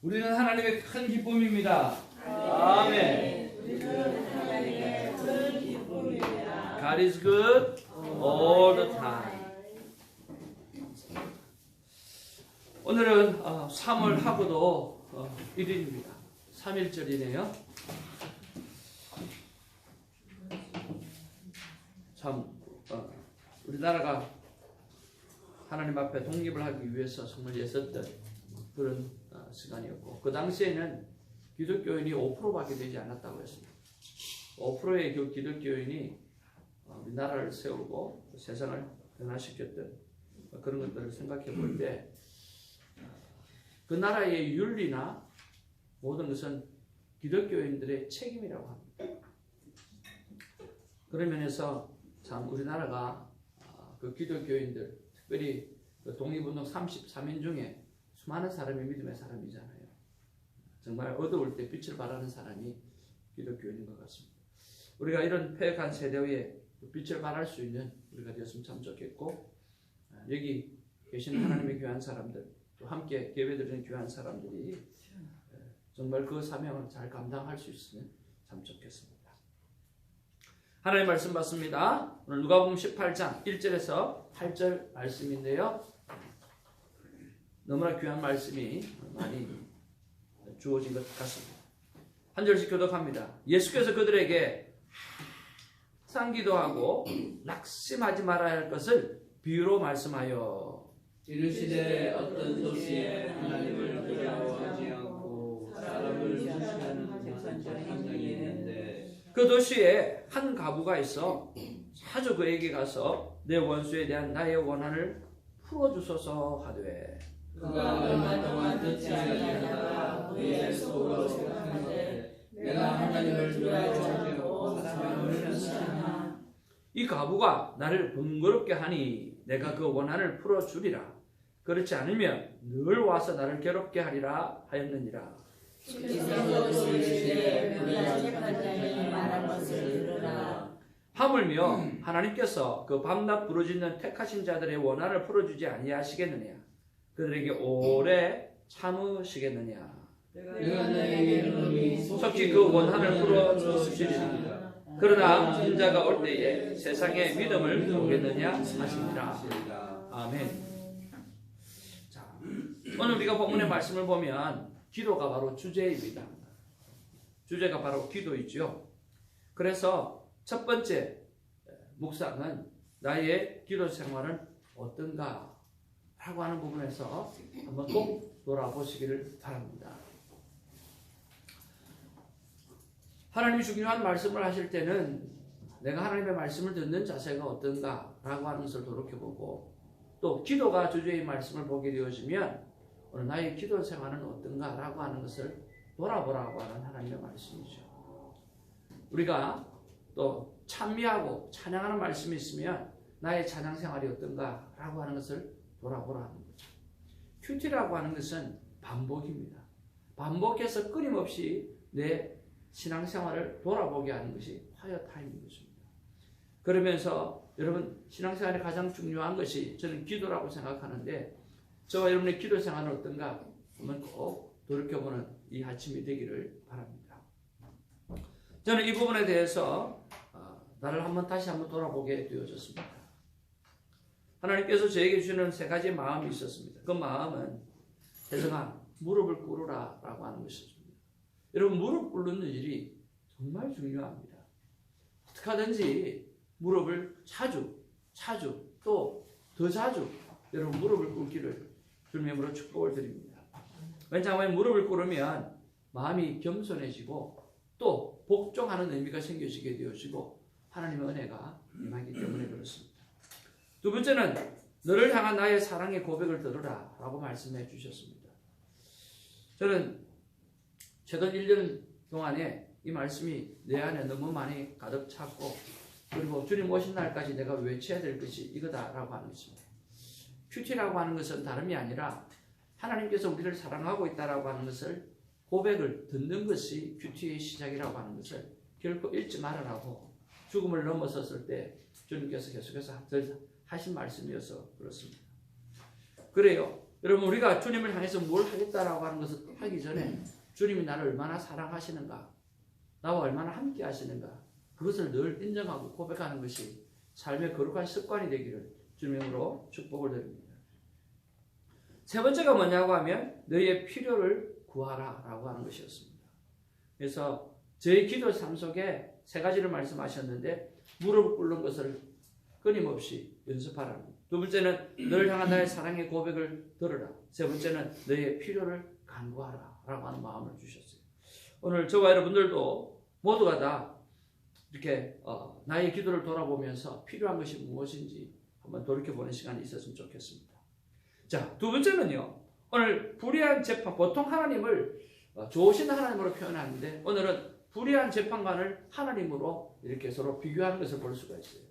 우리는 하나님의 큰 기쁨입니다. 아멘. God is good all the time. 오늘은 어, 3월 하고도 어, 1일입니다. 3일절이네요. 참 어, 우리나라가 하나님 앞에 독립을 하기 위해서 정말 애썼던 그런 어, 시간이었고 그 당시에는 기독교인이 5%밖에 되지 않았다고 했습니다. 5%의 그 기독교인이 어, 우리나라를 세우고 세상을 변화시켰던 그런 것들을 생각해 볼 때 그 나라의 윤리나 모든 것은 기독교인들의 책임이라고 합니다. 그런 면에서 참 우리나라가 어, 그 기독교인들 특별히 그 독립운동 33인 중에 수많은 사람이 믿음의 사람이잖아요. 정말 어두울 때 빛을 발하는 사람이 기독교인인 것 같습니다. 우리가 이런 폐역한 세대에 빛을 발할 수 있는 우리가 되었으면 참 좋겠고 아, 여기 계시는 하나님의 귀한 사람들 또 함께 예배드리는 귀한 사람들이 에, 정말 그 사명을 잘 감당할 수 있으면 참 좋겠습니다. 하나님 말씀 받습니다. 오늘 누가복음 18장 1절에서 8절 말씀인데요. 너무나 귀한 말씀이 많이 주어진 것 같습니다. 한 절씩 교독합니다. 예수께서 그들에게 상기도 하고 낙심하지 말아야 할 것을 비유로 말씀하여 이르시되 어떤 도시에 하나님을 두려워하지 않고 사람을 무시하는 대산자 한 명이 있는데 그 도시에 한 가부가 있어 자주 그에게 가서 내 원수에 대한 나의 원한을 풀어주소서 하되 그가 얼마 동안 듣지 아니하다가 그의 속으로 생각하되 내가 하나님을 두려워하지 않고 사람을 무시하나? 이 가부가 나를 번거롭게 하니 내가 그 원한을 풀어주리라. 그렇지 않으면 늘 와서 나를 괴롭게 하리라 하였느니라. 하물며 하나님께서 그 밤낮 부르짖는 택하신 자들의 원한을 풀어주지 아니하시겠느냐 그들에게 오래 참으시겠느냐? 내가 너에게 이르노니 속히 그 원한을 풀어주시리라. 그러나 인자가 올 때에 세상의 믿음을 보겠느냐 하시니라 아멘. 자 오늘 우리가 본문의 말씀을 보면 기도가 바로 주제입니다. 주제가 바로 기도이죠 그래서 첫 번째 묵상은 나의 기도 생활은 어떤가 라고 하는 부분에서 한번 꼭 돌아보시기를 바랍니다. 하나님이 중요한 말씀을 하실 때는 내가 하나님의 말씀을 듣는 자세가 어떤가 라고 하는 것을 돌이켜보고 또 기도가 주제의 말씀을 보게 되어지면 오늘 나의 기도 생활은 어떤가 라고 하는 것을 돌아보라고 하는 하나님의 말씀이죠. 우리가 또 찬미하고 찬양하는 말씀이 있으면 나의 찬양 생활이 어떤가 라고 하는 것을 돌아보라 하는 거죠. 큐티라고 하는 것은 반복입니다. 반복해서 끊임없이 내 신앙생활을 돌아보게 하는 것이 화요 타임인 것입니다. 그러면서 여러분 신앙생활에 가장 중요한 것이 저는 기도라고 생각하는데 저와 여러분의 기도 생활은 어떤가 한번 꼭 돌이켜보는 이 아침이 되기를 바랍니다. 저는 이 부분에 대해서 어, 나를 한번 다시 한번 돌아보게 되어졌습니다. 하나님께서 저에게 주시는 세 가지 마음이 있었습니다. 그 마음은 혜성아 무릎을 꿇으라 라고 하는 것이었습니다. 여러분 무릎 꿇는 일이 정말 중요합니다. 어떻게 하든지 무릎을 자주 자주 또 더 자주 여러분 무릎을 꿇기를 주님으로 축복을 드립니다. 왜냐하면 무릎을 꿇으면 마음이 겸손해지고 또 복종하는 의미가 생겨지게 되어지고 하나님의 은혜가 임하기 때문에 그렇습니다. 두 번째는 너를 향한 나의 사랑의 고백을 들으라 라고 말씀해 주셨습니다. 저는 최근 1년 동안에 이 말씀이 내 안에 너무 많이 가득 찼고 그리고 주님 오신 날까지 내가 외쳐야 될 것이 이거다라고 하는 것입니다. 큐티라고 하는 것은 다름이 아니라 하나님께서 우리를 사랑하고 있다라고 하는 것을 고백을 듣는 것이 큐티의 시작이라고 하는 것을 결코 잊지 말아라고 죽음을 넘어섰을 때 주님께서 계속해서 하신 말씀이어서 그렇습니다. 그래요. 여러분 우리가 주님을 향해서 뭘 하겠다라고 하는 것을 하기 전에 주님이 나를 얼마나 사랑하시는가 나와 얼마나 함께 하시는가 그것을 늘 인정하고 고백하는 것이 삶의 거룩한 습관이 되기를 주님으로 축복을 드립니다. 세 번째가 뭐냐고 하면 너희의 필요를 구하라 라고 하는 것이었습니다. 그래서 저희 기도 삶 속에 세 가지를 말씀하셨는데 무릎을 꿇는 것을 끊임없이 연습하라. 두 번째는 너를 향한 나의 사랑의 고백을 들으라. 세 번째는 너의 필요를 간구하라. 라고 하는 마음을 주셨어요. 오늘 저와 여러분들도 모두가 다 이렇게 어, 나의 기도를 돌아보면서 필요한 것이 무엇인지 한번 돌이켜보는 시간이 있었으면 좋겠습니다. 자, 두 번째는요. 오늘 불의한 재판, 보통 하나님을 어, 좋으신 하나님으로 표현하는데 오늘은 불의한 재판관을 하나님으로 이렇게 서로 비교하는 것을 볼 수가 있어요.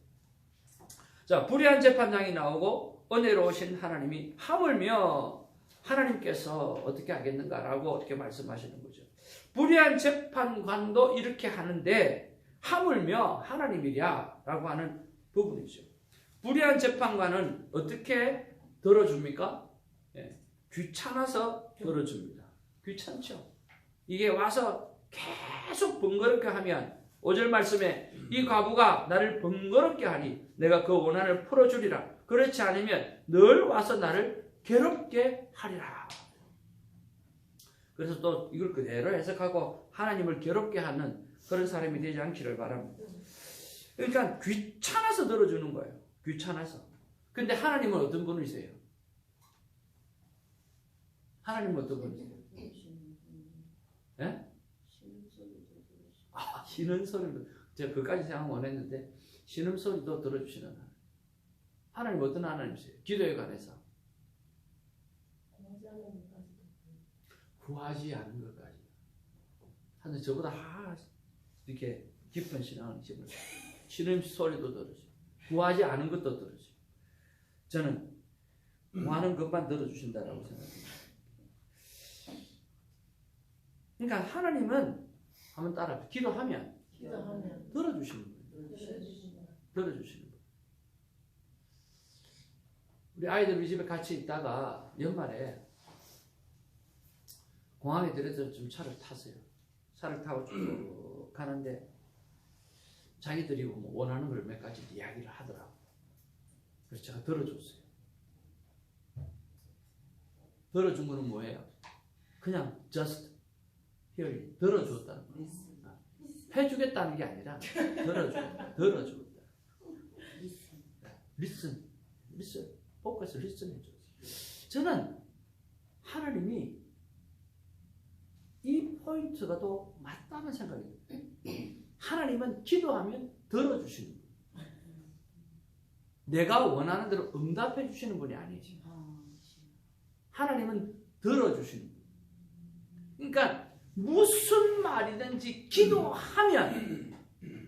자, 불의한 재판장이 나오고 은혜로우신 하나님이 하물며 하나님께서 어떻게 하겠는가라고 어떻게 말씀하시는 거죠. 불의한 재판관도 이렇게 하는데 하물며 하나님이랴라고 하는 부분이죠. 불의한 재판관은 어떻게 들어줍니까? 예, 귀찮아서 들어줍니다. 귀찮죠. 이게 와서 계속 번거롭게 하면 5절 말씀에 이 과부가 나를 번거롭게 하니 내가 그 원한을 풀어주리라. 그렇지 않으면 늘 와서 나를 괴롭게 하리라. 그래서 또 이걸 그대로 해석하고 하나님을 괴롭게 하는 그런 사람이 되지 않기를 바랍니다. 그러니까 귀찮아서 들어주는 거예요. 귀찮아서. 근데 하나님은 어떤 분이세요? 하나님은 어떤 분이세요? 예? 아, 쉬는 소리도 제가 그까지 생각 못 했는데 쉬는 소리도 들어주시는 하나님. 하나님 어떤 하나님이세요? 기도에 관해서 구하지 않은 것까지. 하여튼 저보다 하 이렇게 깊은 신앙을 집을 쉬는 소리도 들으시고 구하지 않은 것도 들으시고 저는 구하는 것만 들어주신다라고 생각합니다. 그러니까 하나님은 한번 따라 기도하면 기도하면 들어주시는 거예요. 들어주시는 거예요. 우리 아이들 우리 집에 같이 있다가 연말에 공항에 들어서 좀 차를 탔어요. 차를 타고 쭉 가는데 자기들이 뭐 원하는 걸 몇 가지 이야기를 하더라고. 그래서 제가 들어줬어요. 들어준 거는 뭐예요? 그냥 just hearing, 들어줬다는 거예요. 해주겠다는 게 아니라 들어줘, 들어줬다. listen, listen, focus, listen 해줘. 저는 하나님이 이 포인트가 더 맞다는 생각이 들어요. 하나님은 기도하면 들어주시는 거예요. 내가 원하는 대로 응답해 주시는 분이 아니지. 하나님은 들어주시는 거예요. 그러니까 무슨 말이든지 기도하면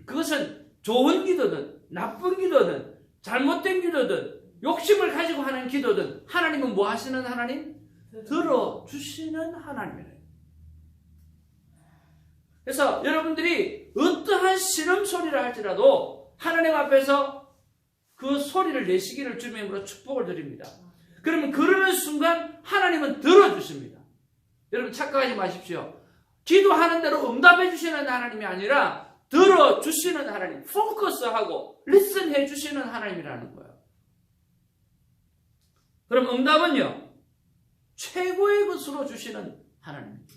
그것은 좋은 기도든 나쁜 기도든 잘못된 기도든 욕심을 가지고 하는 기도든 하나님은 뭐 하시는 하나님? 들어주시는 하나님이에요. 그래서 여러분들이 어떠한 신음 소리를 할지라도 하나님 앞에서 그 소리를 내시기를 주님으로 축복을 드립니다. 그러면 그러는 순간 하나님은 들어주십니다. 여러분 착각하지 마십시오. 기도하는 대로 응답해 주시는 하나님이 아니라 들어 주시는 하나님, 포커스하고 리슨해 주시는 하나님이라는 거예요. 그럼 응답은요, 최고의 것으로 주시는 하나님입니다.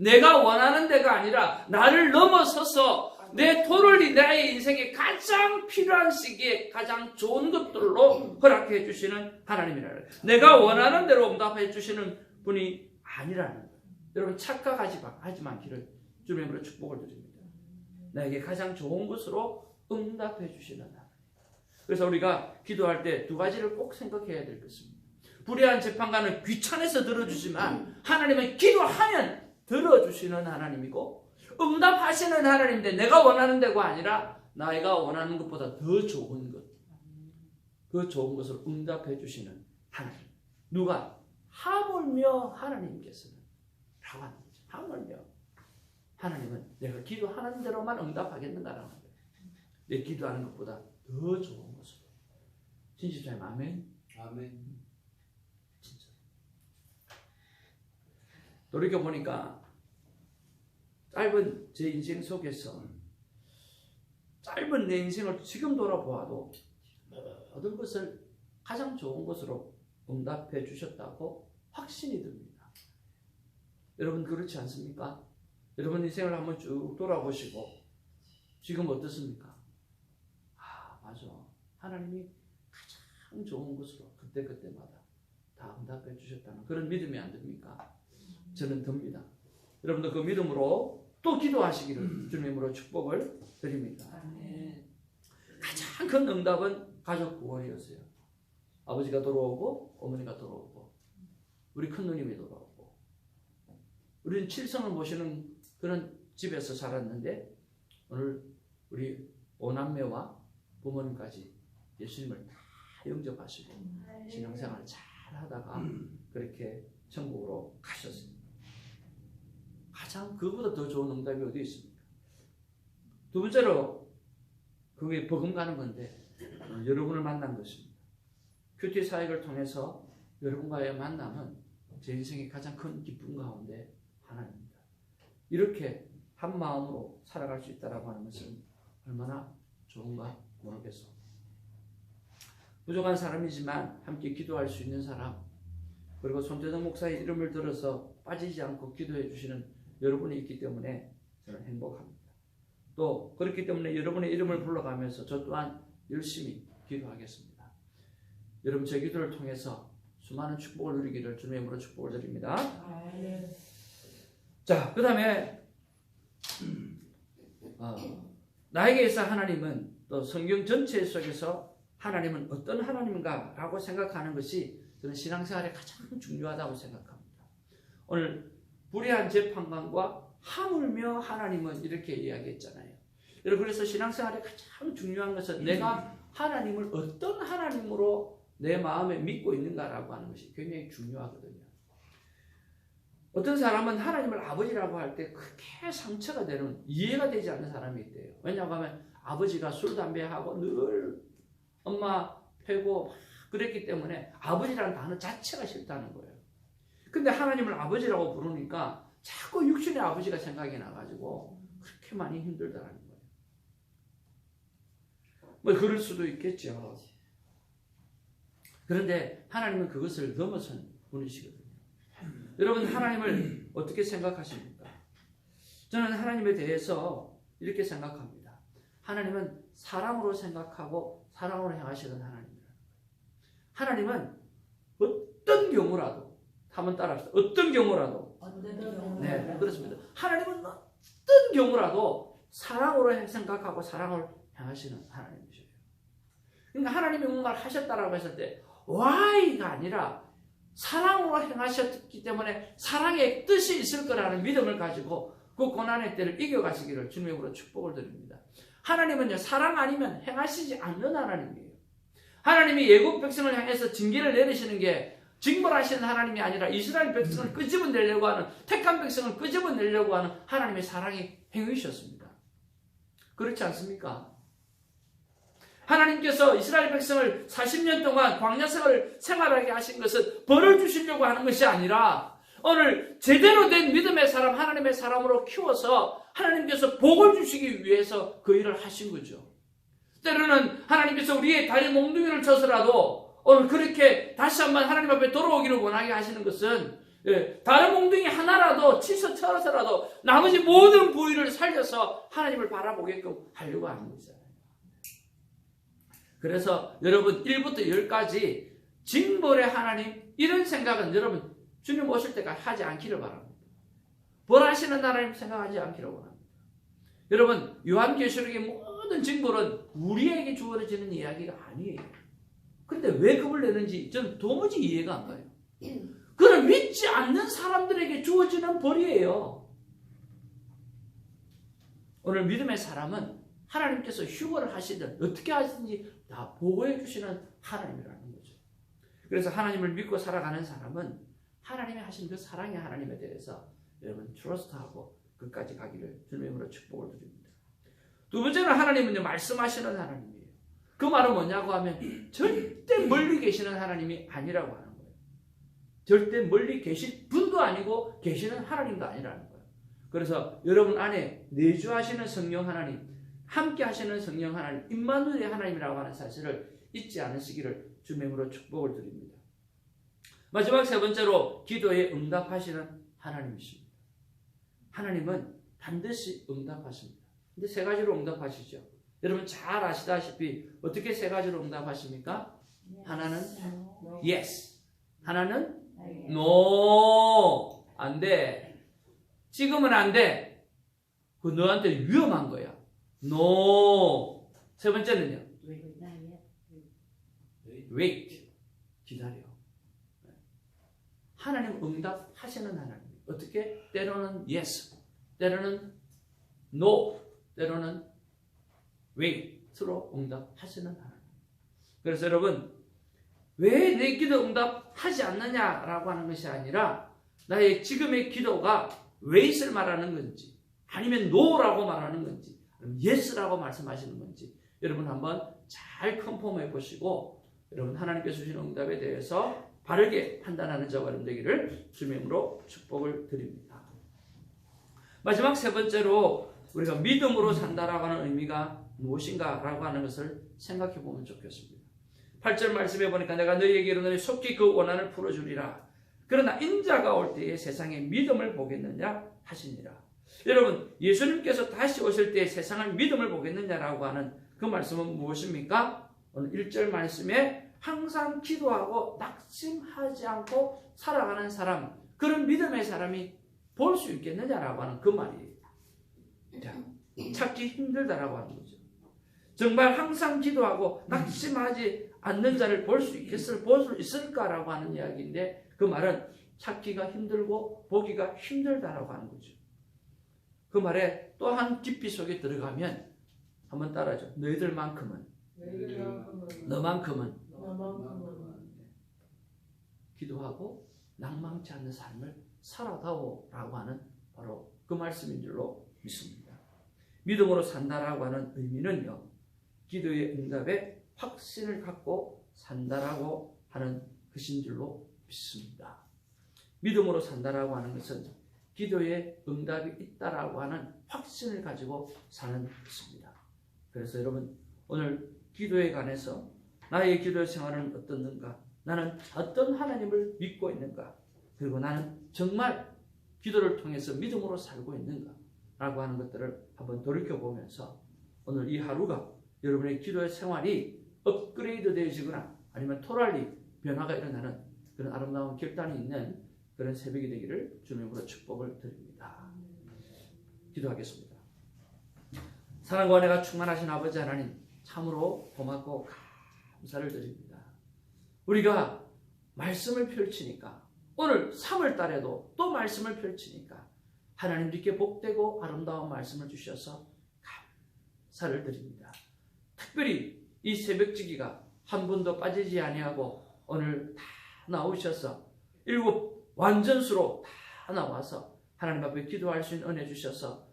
내가 원하는 데가 아니라 나를 넘어서서 내 토를 나의 인생에 가장 필요한 시기에 가장 좋은 것들로 허락해 주시는 하나님이라는 거예요. 내가 원하는 대로 응답해 주시는 분이 아니라는 거예요. 여러분 착각하지 마, 하지 않기를 주님으로 축복을 드립니다. 나에게 가장 좋은 것으로 응답해 주시는 하나님. 그래서 우리가 기도할 때 두 가지를 꼭 생각해야 될 것입니다. 불의한 재판관은 귀찮아서 들어주지만 하나님은 기도하면 들어주시는 하나님이고 응답하시는 하나님인데 내가 원하는 데가 아니라 나이가 원하는 것보다 더 좋은 것, 그 좋은 것을 응답해 주시는 하나님. 누가 하물며 하나님께서는 하는 거죠. 하물며 하나님은 내가 기도하는 대로만 응답하겠는가라는 거예요. 내 기도하는 것보다 더 좋은 것으로. 진실자님 아멘. 아멘. 진짜. 돌이켜 보니까 짧은 제 인생 속에서 짧은 내 인생을 지금 돌아보아도 모든 것을 가장 좋은 것으로 응답해 주셨다고 확신이 듭니다. 여러분 그렇지 않습니까? 여러분 인생을 한번 쭉 돌아보시고 지금 어떻습니까? 아 맞아 하나님이 가장 좋은 것으로 그때 그때마다 다 응답해 주셨다는 그런 믿음이 안 듭니까? 저는 듭니다. 여러분도 그 믿음으로 또 기도하시기를 주님으로 축복을 드립니다. 가장 큰 응답은 가족 구원이었어요. 아버지가 돌아오고 어머니가 돌아오고 우리 큰 누님이 돌아오고 우리는 칠성을 모시는 그런 집에서 자랐는데 오늘 우리 오남매와 부모님까지 예수님을 다 영접하시고 신앙생활을 잘 하다가 그렇게 천국으로 가셨습니다. 가장 그보다 더 좋은 응답이 어디 있습니까? 두 번째로 그게 버금가는 건데 어, 여러분을 만난 것입니다. 큐티 사역을 통해서 여러분과의 만남은 제 인생의 가장 큰 기쁨 가운데 하나입니다. 이렇게 한 마음으로 살아갈 수 있다라고 하는 것은 얼마나 좋은가 모르겠어. 부족한 사람이지만 함께 기도할 수 있는 사람 그리고 손대동 목사의 이름을 들어서 빠지지 않고 기도해 주시는 여러분이 있기 때문에 저는 행복합니다. 또 그렇기 때문에 여러분의 이름을 불러가면서 저 또한 열심히 기도하겠습니다. 여러분 제 기도를 통해서 수많은 축복을 누리기를 주님의 이름으로 축복을 드립니다. 자, 그 다음에 어, 나에게 있어 하나님은 또 성경 전체 속에서 하나님은 어떤 하나님인가 라고 생각하는 것이 저는 신앙생활에 가장 중요하다고 생각합니다. 오늘 불의한 재판관과 하물며 하나님은 이렇게 이야기했잖아요. 여러분 그래서 신앙생활에 가장 중요한 것은 내가 하나님을 어떤 하나님으로 내 마음에 믿고 있는가라고 하는 것이 굉장히 중요하거든요. 어떤 사람은 하나님을 아버지라고 할 때 크게 상처가 되는 이해가 되지 않는 사람이 있대요. 왜냐하면 아버지가 술 담배하고 늘 엄마 패고 막 그랬기 때문에 아버지라는 단어 자체가 싫다는 거예요. 근데 하나님을 아버지라고 부르니까 자꾸 육신의 아버지가 생각이 나가지고 그렇게 많이 힘들다라는 거예요. 뭐 그럴 수도 있겠죠. 그런데 하나님은 그것을 넘어선 분이시거든요. 여러분 하나님을 어떻게 생각하십니까? 저는 하나님에 대해서 이렇게 생각합니다. 하나님은 사랑으로 생각하고 사랑으로 행하시는 하나님이라는. 하나님은 어떤 경우라도 한번 따라합시다. 어떤 경우라도 네 그렇습니다. 하나님은 어떤 경우라도 사랑으로 생각하고 사랑을 행하시는 하나님이셔요. 그러니까 하나님이 뭔가를 하셨다라고 했을 때 why가 아니라 사랑으로 행하셨기 때문에 사랑의 뜻이 있을 거라는 믿음을 가지고 그 고난의 때를 이겨가시기를 주님으로 축복을 드립니다. 하나님은요 사랑 아니면 행하시지 않는 하나님이에요. 하나님이 예국 백성을 향해서 징계를 내리시는 게 징벌하시는 하나님이 아니라 이스라엘 백성을 끄집어내려고 하는 택한 백성을 끄집어내려고 하는 하나님의 사랑의 행위셨습니다. 그렇지 않습니까? 하나님께서 이스라엘 백성을 40년 동안 광야 생활을 생활하게 하신 것은 벌을 주시려고 하는 것이 아니라 오늘 제대로 된 믿음의 사람, 하나님의 사람으로 키워서 하나님께서 복을 주시기 위해서 그 일을 하신 거죠. 때로는 하나님께서 우리의 다리 몽둥이를 쳐서라도 오늘 그렇게 다시 한번 하나님 앞에 돌아오기를 원하게 하시는 것은 예, 다른 몽둥이 하나라도 치서 쳐서라도 나머지 모든 부위를 살려서 하나님을 바라보게끔 하려고 하는 거잖아요. 그래서 여러분 1부터 10까지 징벌의 하나님 이런 생각은 여러분 주님 오실 때까지 하지 않기를 바랍니다. 벌하시는 하나님 생각하지 않기를 원합니다. 여러분 요한계시록의 모든 징벌은 우리에게 주어지는 이야기가 아니에요. 그런데 왜 그걸 내는지 저는 도무지 이해가 안 가요. 그는 믿지 않는 사람들에게 주어지는 벌이에요. 오늘 믿음의 사람은 하나님께서 휴거를 하시든 어떻게 하시든지 다 보호해 주시는 하나님이라는 거죠. 그래서 하나님을 믿고 살아가는 사람은 하나님이 하신 그 사랑의 하나님에 대해서 여러분 트러스트하고 끝까지 가기를 주님으로 축복을 드립니다. 두 번째는 하나님은요 말씀하시는 하나님이에요. 그 말은 뭐냐고 하면 절대 멀리 계시는 하나님이 아니라고 하는 거예요. 절대 멀리 계실 분도 아니고 계시는 하나님도 아니라는 거예요. 그래서 여러분 안에 내주하시는 성령 하나님, 함께 하시는 성령 하나님, 임마누엘의 하나님이라고 하는 사실을 잊지 않으시기를 주님으로 축복을 드립니다. 마지막 세 번째로 기도에 응답하시는 하나님이십니다. 하나님은 반드시 응답하십니다. 근데 세 가지로 응답하시죠. 여러분 잘 아시다시피 어떻게 세 가지로 응답하십니까? 하나는 yes, 하나는 no, 안 돼. 지금은 안 돼. 그 너한테 위험한 거야. No. 세 번째는요. wait. 기다려. 하나님 응답하시는 하나님. 어떻게? 때로는 yes, 때로는 no, 때로는 wait로 응답하시는 하나님. 그래서 여러분 왜 내 기도 응답하지 않느냐라고 하는 것이 아니라 나의 지금의 기도가 wait을 말하는 건지 아니면 no라고 말하는 건지 yes라고 말씀하시는 건지 여러분 한번 잘 컨펌해 보시고 여러분 하나님께서 주신 응답에 대해서 바르게 판단하는 저와 여러분 되기를 주님으로 축복을 드립니다. 마지막 세 번째로 우리가 믿음으로 산다라고 하는 의미가 무엇인가라고 하는 것을 생각해 보면 좋겠습니다. 8절 말씀해 보니까 내가 너희에게 이르노니 속히 그 원한을 풀어주리라. 그러나 인자가 올 때에 세상에 믿음을 보겠느냐 하시니라. 여러분 예수님께서 다시 오실 때에 세상을 믿음을 보겠느냐라고 하는 그 말씀은 무엇입니까? 오늘 1절 말씀에 항상 기도하고 낙심하지 않고 살아가는 사람 그런 믿음의 사람이 볼 수 있겠느냐라고 하는 그 말이에요. 자, 찾기 힘들다라고 하는 거죠. 정말 항상 기도하고 낙심하지 않는 자를 볼 수 있겠을 볼수 있을까라고 하는 이야기인데 그 말은 찾기가 힘들고 보기가 힘들다라고 하는 거죠. 그 말에 또한 깊이 속에 들어가면 한번 따라줘. 너희들만큼은 너만큼은 기도하고 낭망치 않는 삶을 살아다오라고 하는 바로 그 말씀인 줄로 믿습니다. 믿음으로 산다라고 하는 의미는요. 기도의 응답에 확신을 갖고 산다라고 하는 것인 줄로 믿습니다. 믿음으로 산다라고 하는 것은 기도에 응답이 있다라고 하는 확신을 가지고 사는 것입니다. 그래서 여러분 오늘 기도에 관해서 나의 기도 생활은 어떻는가? 나는 어떤 하나님을 믿고 있는가? 그리고 나는 정말 기도를 통해서 믿음으로 살고 있는가? 라고 하는 것들을 한번 돌이켜보면서 오늘 이 하루가 여러분의 기도의 생활이 업그레이드 되어지거나 아니면 토랄리 변화가 일어나는 그런 아름다운 결단이 있는 그런 새벽이 되기를 주님으로 축복을 드립니다. 기도하겠습니다. 사랑과 은혜가 충만하신 아버지 하나님 참으로 고맙고 감사를 드립니다. 우리가 말씀을 펼치니까 오늘 3월 달에도 또 말씀을 펼치니까 하나님께 복되고 아름다운 말씀을 주셔서 감사를 드립니다. 특별히 이 새벽지기가 한 분도 빠지지 아니하고 오늘 다 나오셔서 일곱 완전수로 다 나와서 하나님 앞에 기도할 수 있는 은혜 주셔서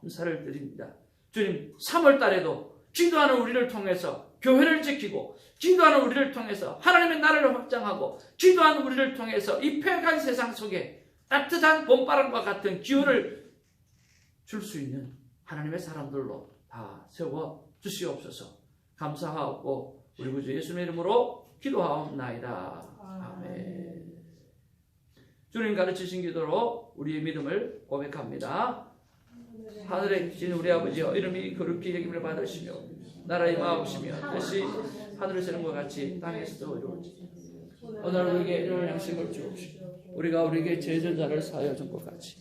감사를 드립니다. 주님 3월 달에도 기도하는 우리를 통해서 교회를 지키고 기도하는 우리를 통해서 하나님의 나라를 확장하고 기도하는 우리를 통해서 이 폐간 세상 속에 따뜻한 봄바람과 같은 기운을 줄 수 있는 하나님의 사람들로 다 세워 주시옵소서 감사하옵고 우리 구주 예수님의 이름으로 기도하옵나이다. 아멘. 주님 가르치신 기도로 우리의 믿음을 고백합니다. 하늘에 계신 우리 아버지여 이름이 거룩히 여김을 받으시며 나라의 마옵시며 뜻이 하늘에서 는것 같이 땅에서도 이루어지고 오늘 우리에게 이런 양식을 주옵시고 우리가 우리에게 제전자를 사하여 준 것 같이